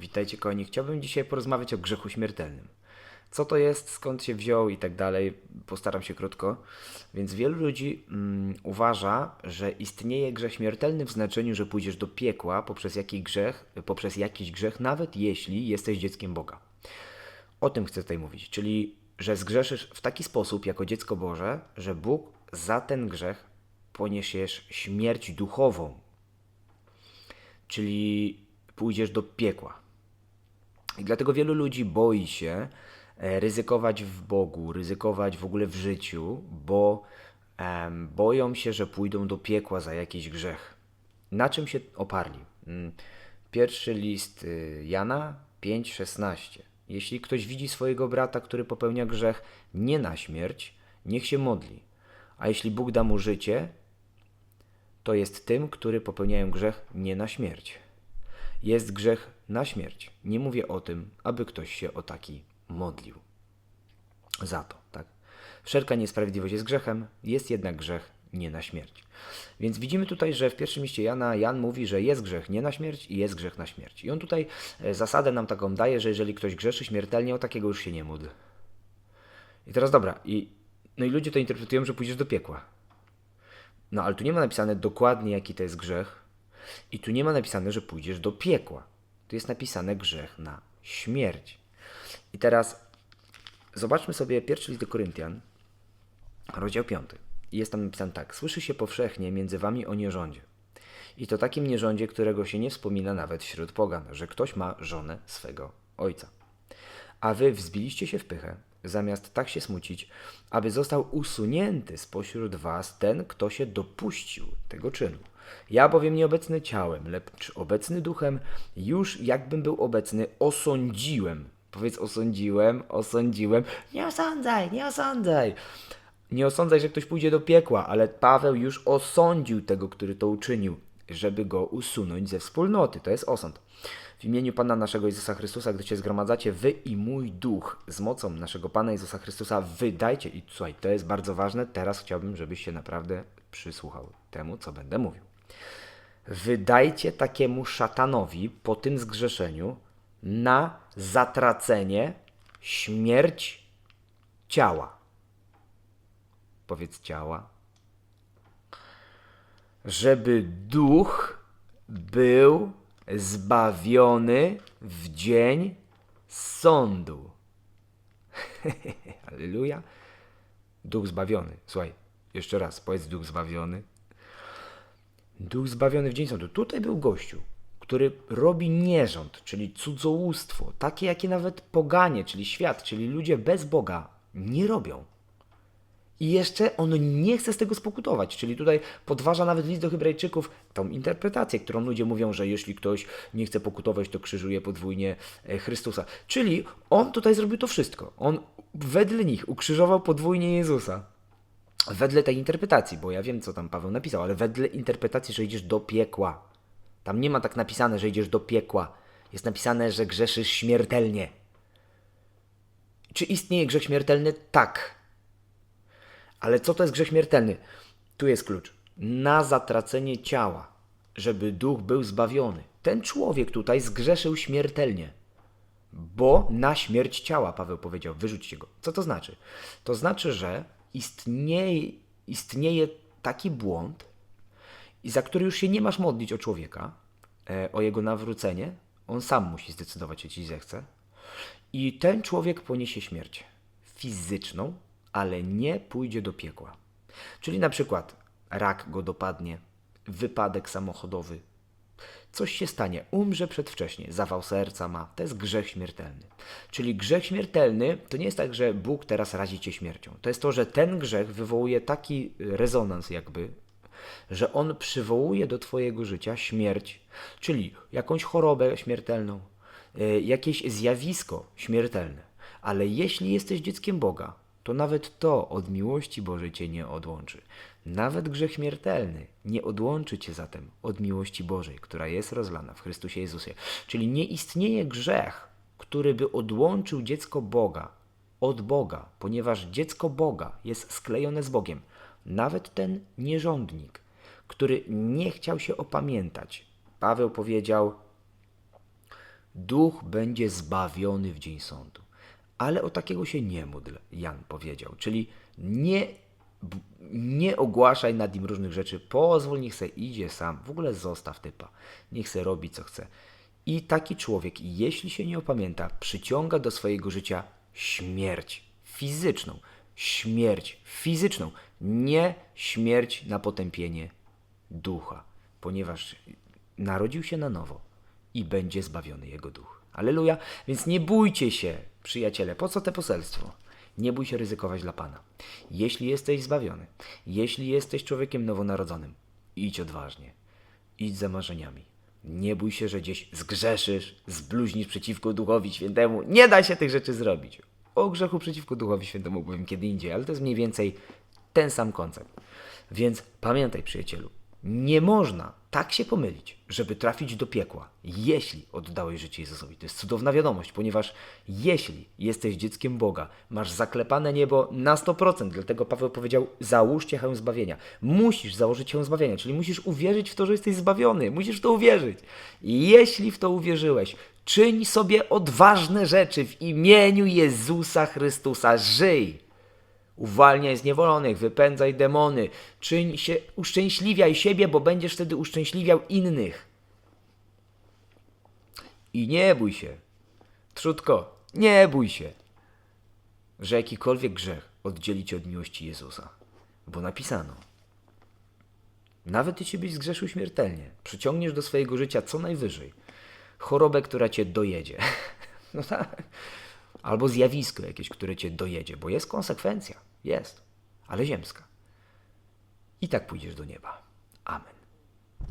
Witajcie kochani, chciałbym dzisiaj porozmawiać o grzechu śmiertelnym. Co to jest, skąd się wziął i tak dalej, postaram się krótko. Więc wielu ludzi mm, uważa, że istnieje grzech śmiertelny w znaczeniu, że pójdziesz do piekła poprzez jakiś grzech, poprzez jakiś grzech, nawet jeśli jesteś dzieckiem Boga. O tym chcę tutaj mówić, czyli że zgrzeszysz w taki sposób jako dziecko Boże, że Bóg za ten grzech poniesiesz śmierć duchową, czyli pójdziesz do piekła. I dlatego wielu ludzi boi się e, ryzykować w Bogu, ryzykować w ogóle w życiu, bo em, boją się, że pójdą do piekła za jakiś grzech. Na czym się oparli? Mm, Pierwszy list y, Jana 5:16. Jeśli ktoś widzi swojego brata, który popełnia grzech nie na śmierć, niech się modli. A jeśli Bóg da mu życie, to jest tym, który popełniają grzech nie na śmierć. Jest grzech na śmierć. Nie mówię o tym, aby ktoś się o taki modlił. Za to, tak? Wszelka niesprawiedliwość jest grzechem, jest jednak grzech nie na śmierć. Więc widzimy tutaj, że w pierwszym liście Jana Jan mówi, że jest grzech nie na śmierć i jest grzech na śmierć. I on tutaj e, zasadę nam taką daje, że jeżeli ktoś grzeszy śmiertelnie, o takiego już się nie módl. I teraz dobra, i, no i ludzie to interpretują, że pójdziesz do piekła. No ale tu nie ma napisane dokładnie, jaki to jest grzech, i tu nie ma napisane, że pójdziesz do piekła. Tu jest napisane grzech na śmierć. I teraz zobaczmy sobie pierwszy list do Koryntian, rozdział 5. I jest tam napisane tak. Słyszy się powszechnie między wami o nierządzie. I to takim nierządzie, którego się nie wspomina nawet wśród pogan, że ktoś ma żonę swego ojca. A wy wzbiliście się w pychę, zamiast tak się smucić, aby został usunięty spośród was ten, kto się dopuścił tego czynu. Ja bowiem nieobecny ciałem, lecz obecny duchem, już jakbym był obecny, osądziłem. Powiedz osądziłem, osądziłem. Nie osądzaj, nie osądzaj. Nie osądzaj, że ktoś pójdzie do piekła, ale Paweł już osądził tego, który to uczynił, żeby go usunąć ze wspólnoty. To jest osąd. W imieniu Pana naszego Jezusa Chrystusa, gdy się zgromadzacie, wy i mój duch z mocą naszego Pana Jezusa Chrystusa wydajcie. I słuchaj, to jest bardzo ważne. Teraz chciałbym, żebyś się naprawdę przysłuchał temu, co będę mówił. Wydajcie takiemu szatanowi po tym zgrzeszeniu na zatracenie śmierć ciała. Powiedz ciała. Żeby duch był zbawiony w dzień sądu. Aleluja. Duch zbawiony. Słuchaj, jeszcze raz, powiedz duch zbawiony. Duch zbawiony w dzień sądu. Tutaj był gościu, który robi nierząd, czyli cudzołóstwo, takie jakie nawet poganie, czyli świat, czyli ludzie bez Boga nie robią. I jeszcze on nie chce z tego spokutować, czyli tutaj podważa nawet list do Hebrajczyków tą interpretację, którą ludzie mówią, że jeśli ktoś nie chce pokutować, to krzyżuje podwójnie e, Chrystusa. Czyli on tutaj zrobił to wszystko. On wedle nich ukrzyżował podwójnie Jezusa. Wedle tej interpretacji, bo ja wiem, co tam Paweł napisał, ale wedle interpretacji, że idziesz do piekła. Tam nie ma tak napisane, że idziesz do piekła. Jest napisane, że grzeszysz śmiertelnie. Czy istnieje grzech śmiertelny? Tak. Ale co to jest grzech śmiertelny? Tu jest klucz. Na zatracenie ciała, żeby duch był zbawiony. Ten człowiek tutaj zgrzeszył śmiertelnie. Bo na śmierć ciała, Paweł powiedział, wyrzućcie go. Co to znaczy? To znaczy, że istnieje, istnieje taki błąd, za który już się nie masz modlić o człowieka, e, o jego nawrócenie. On sam musi zdecydować, czy ci zechce. I ten człowiek poniesie śmierć fizyczną, ale nie pójdzie do piekła. Czyli na przykład rak go dopadnie, wypadek samochodowy, coś się stanie, umrze przedwcześnie, zawał serca ma, to jest grzech śmiertelny. Czyli grzech śmiertelny to nie jest tak, że Bóg teraz razi cię śmiercią. To jest to, że ten grzech wywołuje taki rezonans jakby, że on przywołuje do twojego życia śmierć, czyli jakąś chorobę śmiertelną, y, jakieś zjawisko śmiertelne. Ale jeśli jesteś dzieckiem Boga, to nawet to od miłości Bożej cię nie odłączy. Nawet grzech śmiertelny nie odłączy cię zatem od miłości Bożej, która jest rozlana w Chrystusie Jezusie. Czyli nie istnieje grzech, który by odłączył dziecko Boga od Boga, ponieważ dziecko Boga jest sklejone z Bogiem. Nawet ten nierządnik, który nie chciał się opamiętać. Paweł powiedział, Duch będzie zbawiony w dzień sądu. Ale o takiego się nie módl, Jan powiedział. Czyli nie, nie ogłaszaj nad nim różnych rzeczy. Pozwól, niech se idzie sam. W ogóle zostaw typa. Niech se robi, co chce. I taki człowiek, jeśli się nie opamięta, przyciąga do swojego życia śmierć fizyczną. Śmierć fizyczną. Nie śmierć na potępienie ducha. Ponieważ narodził się na nowo i będzie zbawiony jego duch. Aleluja. Więc nie bójcie się, przyjaciele. Po co te poselstwo? Nie bój się ryzykować dla Pana. Jeśli jesteś zbawiony, jeśli jesteś człowiekiem nowonarodzonym, idź odważnie. Idź za marzeniami. Nie bój się, że gdzieś zgrzeszysz, zbluźnisz przeciwko Duchowi Świętemu. Nie da się tych rzeczy zrobić. O grzechu przeciwko Duchowi Świętemu powiem kiedy indziej, ale to jest mniej więcej ten sam koncept. Więc pamiętaj, przyjacielu, nie można tak się pomylić, żeby trafić do piekła, jeśli oddałeś życie Jezusowi. To jest cudowna wiadomość, ponieważ jeśli jesteś dzieckiem Boga, masz zaklepane niebo na 100%, dlatego Paweł powiedział, załóżcie hełm zbawienia. Musisz założyć hełm zbawienia, czyli musisz uwierzyć w to, że jesteś zbawiony. Musisz w to uwierzyć. Jeśli w to uwierzyłeś, czyń sobie odważne rzeczy w imieniu Jezusa Chrystusa. Żyj! Uwalniaj zniewolonych, wypędzaj demony, czyń się, uszczęśliwiaj siebie, bo będziesz wtedy uszczęśliwiał innych. I nie bój się, trzutko, nie bój się, że jakikolwiek grzech oddzieli cię od miłości Jezusa. Bo napisano, nawet jeśli byś zgrzeszył śmiertelnie, przyciągniesz do swojego życia co najwyżej chorobę, która cię dojedzie. No tak. Albo zjawisko jakieś, które cię dojedzie, bo jest konsekwencja. Jest, ale ziemska. I tak pójdziesz do nieba. Amen.